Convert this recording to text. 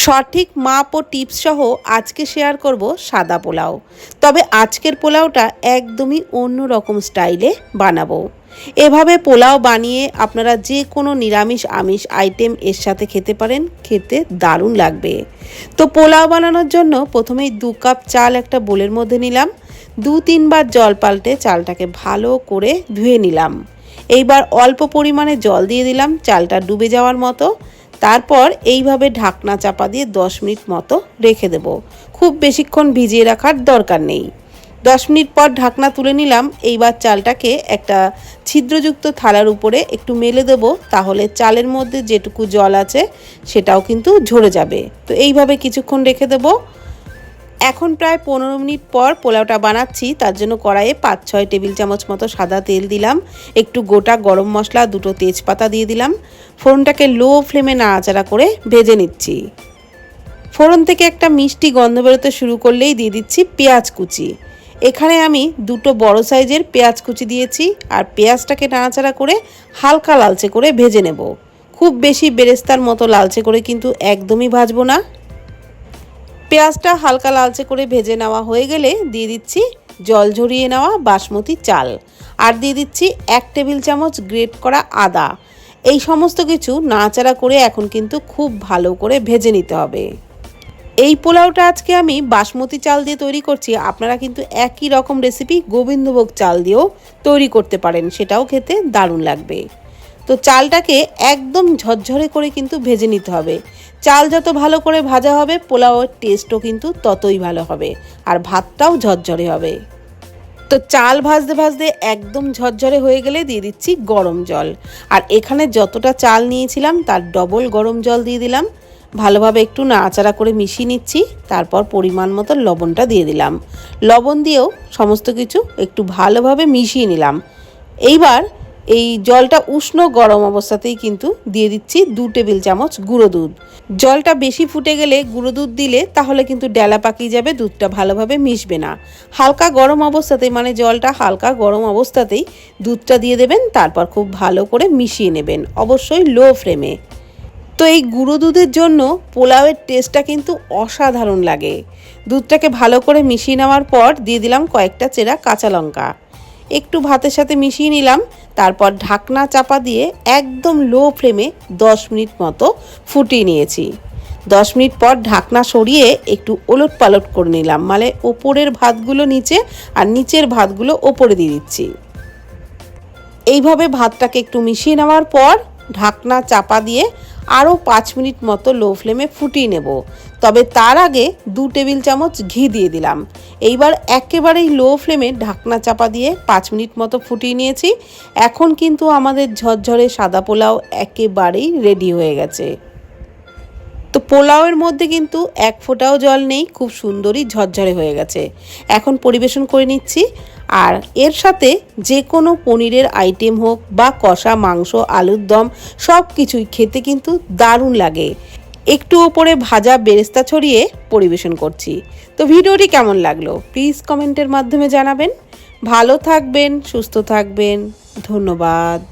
সঠিক মাপ ও টিপস সহ আজকে শেয়ার করব সাদা পোলাও। তবে আজকের পোলাওটা একদমই অন্য রকম স্টাইলে বানাবো। এভাবে পোলাও বানিয়ে আপনারা যে কোনো নিরামিষ আমিষ আইটেম এর সাথে খেতে পারেন, খেতে দারুণ লাগবে। তো পোলাও বানানোর জন্য প্রথমেই দু কাপ চাল একটা বোলের মধ্যে নিলাম। দু তিনবার জল পাল্টে চালটাকে ভালো করে ধুয়ে নিলাম। এইবার অল্প পরিমাণে জল দিয়ে দিলাম, চালটা ডুবে যাওয়ার মতো। তারপর এইভাবে ঢাকনা চাপা দিয়ে দশ মিনিট মতো রেখে দেব। খুব বেশিক্ষণ ভিজিয়ে রাখার দরকার নেই। দশ মিনিট পর ঢাকনা তুলে নিলাম। এইবার চালটাকে একটা ছিদ্রযুক্ত থালার উপরে একটু মেলে দেব, তাহলে চালের মধ্যে যেটুকু জল আছে সেটাও কিন্তু ঝরে যাবে। তো এইভাবে কিছুক্ষণ রেখে দেবো। এখন প্রায় পনেরো মিনিট পর পোলাওটা বানাচ্ছি। তার জন্য কড়াইয়ে পাঁচ, ছয় টেবিল চামচ মতো সাদা তেল দিলাম। একটু গোটা গরম মশলা, দুটো তেজপাতা দিয়ে দিলাম। ফোড়নটাকে লো ফ্লেমে নাড়াচাড়া করে ভেজে নিচ্ছি। ফোড়ন থেকে একটা মিষ্টি গন্ধ বেরোতে শুরু করলেই দিয়ে দিচ্ছি পেঁয়াজ কুচি। এখানে আমি দুটো বড় সাইজের পেঁয়াজ কুচি দিয়েছি আর পেঁয়াজটাকে নাড়াচাড়া করে হালকা লালচে করে ভেজে নেব। খুব বেশি বেরেস্তার মতো লালচে করে কিন্তু একদমই ভাজবো না। পেঁয়াজটা হালকা লালচে করে ভেজে নেওয়া হয়ে গেলে দিয়ে দিচ্ছি জল ঝরিয়ে নেওয়া বাসমতি চাল। আর দিয়ে দিচ্ছি এক টেবিল চামচ গ্রেট করা আদা। এই সমস্ত কিছু নাড়াচাড়া করে এখন কিন্তু খুব ভালো করে ভেজে নিতে হবে। এই পোলাওটা আজকে আমি বাসমতি চাল দিয়ে তৈরি করছি। আপনারা কিন্তু একই রকম রেসিপি গোবিন্দভোগ চাল দিয়েও তৈরি করতে পারেন। সেটাও খেতে দারুণ লাগবে। তো চালটাকে একদম ঝরঝরে করে কিন্তু ভেজে নিতে হবে। চাল যত ভালো করে ভাজা হবে পোলাওয়ের টেস্টও কিন্তু ততই ভালো হবে আর ভাতটাও ঝরঝরে হবে। তো চাল ভাজতে ভাজতে একদম ঝরঝরে হয়ে গেলে দিয়ে দিচ্ছি গরম জল। আর এখানে যতটা চাল নিয়েছিলাম, তার ডবল গরম জল দিয়ে দিলাম। ভালোভাবে একটু নাড়াচাড়া করে মিশিয়ে নিচ্ছি, তারপর পরিমাণ মতো লবণটা দিয়ে দিলাম। লবণ দিয়েও সমস্ত কিছু একটু ভালোভাবে মিশিয়ে নিলাম। এইবার এই জলটা উষ্ণ গরম অবস্থাতেই কিন্তু দিয়ে দিচ্ছি দু টেবিল চামচ গুঁড়ো দুধ। জলটা বেশি ফুটে গেলে গুঁড়ো দুধ দিলে তাহলে কিন্তু ডেলা পাকিয়ে যাবে, দুধটা ভালোভাবে মিশবে না। হালকা গরম অবস্থাতেই মানে জলটা হালকা গরম অবস্থাতেই দুধটা দিয়ে দেবেন, তারপর খুব ভালো করে মিশিয়ে নেবেন, অবশ্যই লো ফ্লেমে। তো এই গুঁড়ো দুধের জন্য পোলাওয়ের টেস্টটা কিন্তু অসাধারণ লাগে। দুধটাকে ভালো করে মিশিয়ে নেওয়ার পর দিয়ে দিলাম কয়েকটা চেরা কাঁচা লঙ্কা। একটু ভাতের সাথে মিশিয়ে নিলাম, তারপর ঢাকনা চাপা দিয়ে একদম লো ফ্লেমে দশ মিনিট মতো ফুটিয়ে নিয়েছি। দশ মিনিট পর ঢাকনা সরিয়ে একটু ওলট পালট করে নিলাম মানে ওপরের ভাতগুলো নিচে আর নিচের ভাতগুলো ওপরে দিয়ে দিচ্ছি। এইভাবে ভাতটাকে একটু মিশিয়ে নেওয়ার পর ঢাকনা চাপা দিয়ে আরও পাঁচ মিনিট মতো লো ফ্লেমে ফুটিয়ে নেব। তবে তার আগে দু টেবিল চামচ ঘি দিয়ে দিলাম। এইবার একেবারেই লো ফ্লেমে ঢাকনা চাপা দিয়ে পাঁচ মিনিট মতো ফুটিয়ে নিয়েছি। এখন কিন্তু আমাদের ঝরঝরে সাদা পোলাও একেবারেই রেডি হয়ে গেছে। তো পোলাওয়ের মধ্যে কিন্তু এক ফোঁটাও জল নেই, খুব সুন্দরই ঝরঝরে হয়ে গেছে। এখন পরিবেশন করে নিচ্ছি। আর এর সাথে যে কোনো পনিরের আইটেম হোক বা কষা মাংস, আলুর দম, সব কিছুই খেতে কিন্তু দারুণ লাগে। একটু ওপরে ভাজা বেরেস্তা ছড়িয়ে পরিবেশন করছি। তো ভিডিওটি কেমন লাগল? প্লিজ কমেন্টের মাধ্যমে জানাবেন। ভালো থাকবেন, সুস্থ থাকবেন। ধন্যবাদ।